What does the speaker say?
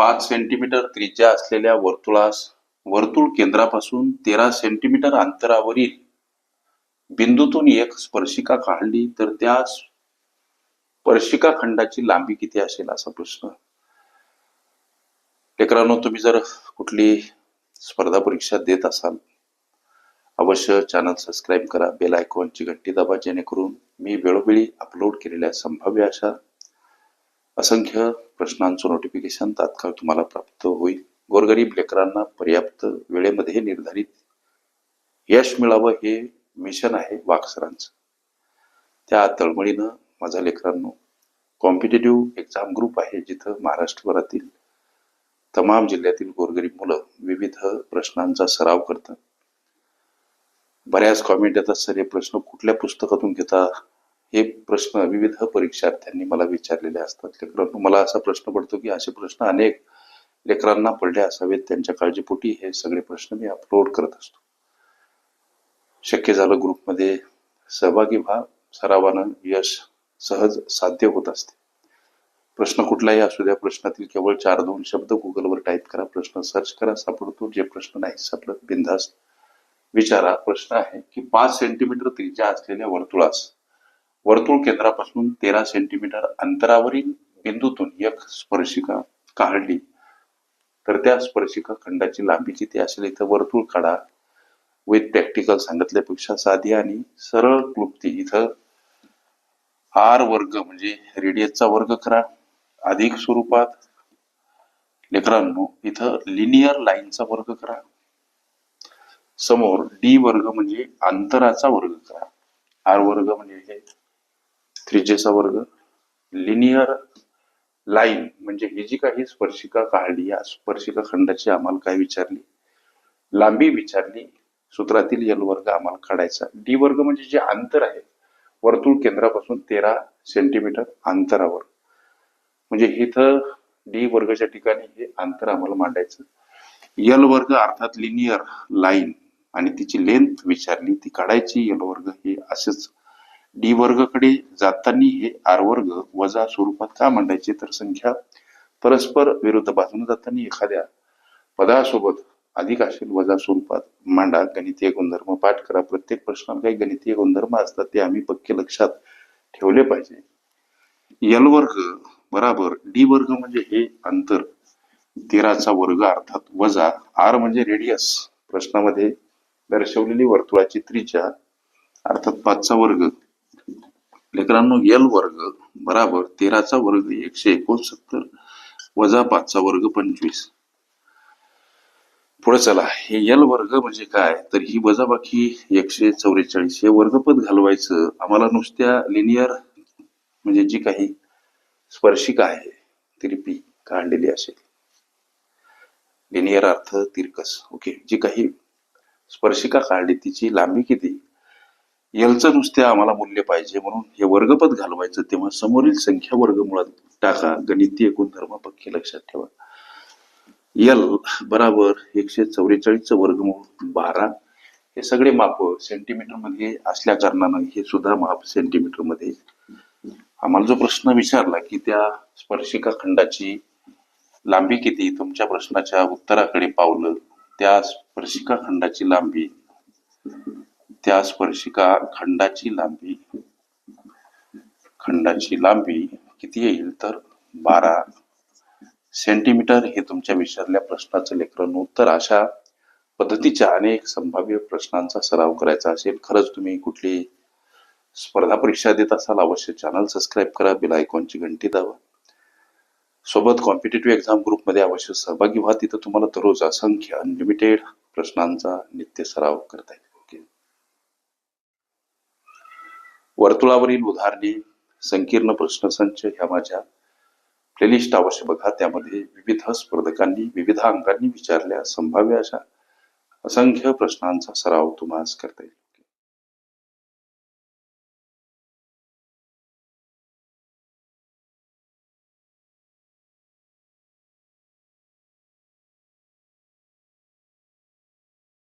पाच सेंटीमीटर त्रिज्या असलेल्या वर्तुळास वर्तुळ केंद्रापासून तेरा सेंटीमीटर अंतरावरील बिंदूतून एक स्पर्शिका काढली तर त्या स्पर्शिका खंडाची लांबी किती असेल असा प्रश्न. लेकरांनो तुम्ही जर कुठली स्पर्धा परीक्षा देत असाल अवश्य चॅनल सबस्क्राईब करा बेल आयकॉनची घंटी दाबा जेणेकरून मी वेळोवेळी अपलोड केलेल्या संभाव्य अशा असंख्य प्रश्नांचं नोटिफिकेशन तात्काळ तुम्हाला प्राप्त होईल. गोरगरीब लेकरांना पर्याप्त वेळेमध्ये निर्धारित यश मिळावं हे मिशन आहे वाकसरांचं. त्या तळमळीनं माझ्या लेकरांनो कॉम्पिटेटिव्ह एक्झाम ग्रुप आहे जिथं महाराष्ट्रभरातील तमाम जिल्ह्यातील गोरगरीब मुलं विविध प्रश्नांचा सराव करतात. बऱ्याच कॉमेंट येतात सर हे प्रश्न कुठल्या पुस्तकातून घेता? हे प्रश्न विविध परीक्षार्थ्यांनी मला विचारलेले असतात. लेकरांनो मला असा प्रश्न पडतो की असे प्रश्न अनेक लेकरांना पडले असावेत. त्यांच्या काळजीपोटी हे सगळे प्रश्न मी अपलोड करत असतो. शक्य झालं ग्रुपमध्ये सहभागी व्हा. सरावानं यश सहज साध्य होत असते. प्रश्न कुठलाही असू द्या प्रश्नातील केवळ चार दोन शब्द गुगलवर टाईप करा. प्रश्न सर्च करा सापडतो. जे प्रश्न नाही सापडत बिनधास्त विचारा. प्रश्न आहे की पाच सेंटीमीटर त्रिज्या असलेल्या वर्तुळास वर्तुळ केंद्रापासून तेरा सेंटीमीटर अंतरावरील बिंदूतून एक स्पर्शिका काढली. तर त्या स्पर्शिका खंडाची लांबी किती असेल? इथं वर्तुळ काढा. विथ प्रॅक्टिकल सांगितल्यापेक्षा साधी आणि सरळ क्लुप्ती. इथं आर वर्ग म्हणजे रेडियसचा वर्ग करा. अधिक स्वरूपात. लेकरांनो इथं लिनियर लाईनचा वर्ग करा. समोर डी वर्ग म्हणजे अंतराचा वर्ग करा. आर वर्ग म्हणजे त्रिजेचा वर्ग. लिनियर लाईन म्हणजे ही जी काही स्पर्शिका काढली या स्पर्शिका खंडाची आम्हाला काय विचारली? लांबी विचारली. सूत्रातील यल वर्ग आम्हाला काढायचा. डी वर्ग म्हणजे जे अंतर आहे वर्तुळ केंद्रापासून तेरा सेंटीमीटर अंतरावर. म्हणजे इथं डी वर्गाच्या ठिकाणी हे अंतर आम्हाला मांडायचं. यल वर्ग अर्थात लिनियर लाईन आणि तिची लेंथ विचारली ती काढायची यल वर्ग हे असेच डी वर्गकडे जाताना हे आर वर्ग वजा स्वरूपात का मांडायचे तर संख्या परस्पर विरुद्ध बाजून जाताना एखाद्या पदासोबत अधिक असेल वजा स्वरूपात मांडा गणितीय गुणधर्म पाठ करा. प्रत्येक प्रश्नाला काही गणितीय गुणधर्म असतात ते आम्ही पक्के लक्षात ठेवले पाहिजे. यल वर्ग बराबर डी वर्ग म्हणजे हे अंतर. तेराचा वर्ग अर्थात वजा. आर म्हणजे रेडियस. प्रश्नामध्ये दर्शवलेली वर्तुळाची त्रिज्या अर्थात पाचचा वर्ग. लेकरांनो यल वर्ग बराबर तेराचा वर्ग एकशे एकोणसत्तर वजा पाचचा वर्ग पंचवीस. पुढे चला. हे यल वर्ग म्हणजे काय? तर ही वजाबाकी एकशे चौवेचाळीस. हे वर्गपद घालवायचं आम्हाला नुसत्या लिनियर म्हणजे जी काही स्पर्शिका आहे तिरपी काढलेली असेल. लिनियर अर्थ तिरकस. ओके जी काही स्पर्शिका काढली तिची लांबी किती? यलचं नुसते आम्हाला मूल्य पाहिजे म्हणून हे वर्गपद घालवायचं तेव्हा समोरील संख्या वर्ग मुळात टाका गणितीय गुणधर्म पक्के लक्षात ठेवा. यल बराबर एकशे चौवेचाळीसचं वर्गमूळ बारा. हे सगळे माप सेंटीमीटरमध्ये असल्या कारणानं हे सुद्धा माप सेंटीमीटरमध्ये आम्हाला जो प्रश्न विचारला की त्या स्पर्शिका खंडाची लांबी किती तुमच्या प्रश्नाच्या उत्तराकडे पावलं त्या स्पर्शिका खंडाची लांबी त्या स्पर्शिका खंडाची लांबी. खंडाची लांबी किती येईल तर बारा सेंटीमीटर हे तुमच्या विचारल्या प्रश्नाचं लेखन उत्तर. अशा पद्धतीच्या अनेक संभाव्य प्रश्नांचा सराव करायचा असेल खरंच तुम्ही कुठली स्पर्धा परीक्षा देत असाल अवश्य चॅनल सबस्क्राईब करा बिल आयकॉनची घंटी दावा सोबत कॉम्पिटेटिव्ह एक्झाम ग्रुपमध्ये अवश्य सहभागी व्हा तिथं तुम्हाला दररोज असंख्य अनलिमिटेड प्रश्नांचा नित्य सराव करता येईल ओके वर्तुळावरील उदाहरणे संकीर्ण प्रश्नसंच ह्या माझ्या प्लेलिस्ट अवश्य बघा. त्यामध्ये विविध स्पर्धकांनी विविध अंकांनी विचारल्या संभाव्य अशा असंख्य प्रश्नांचा सराव तुम्हाला करता येईल.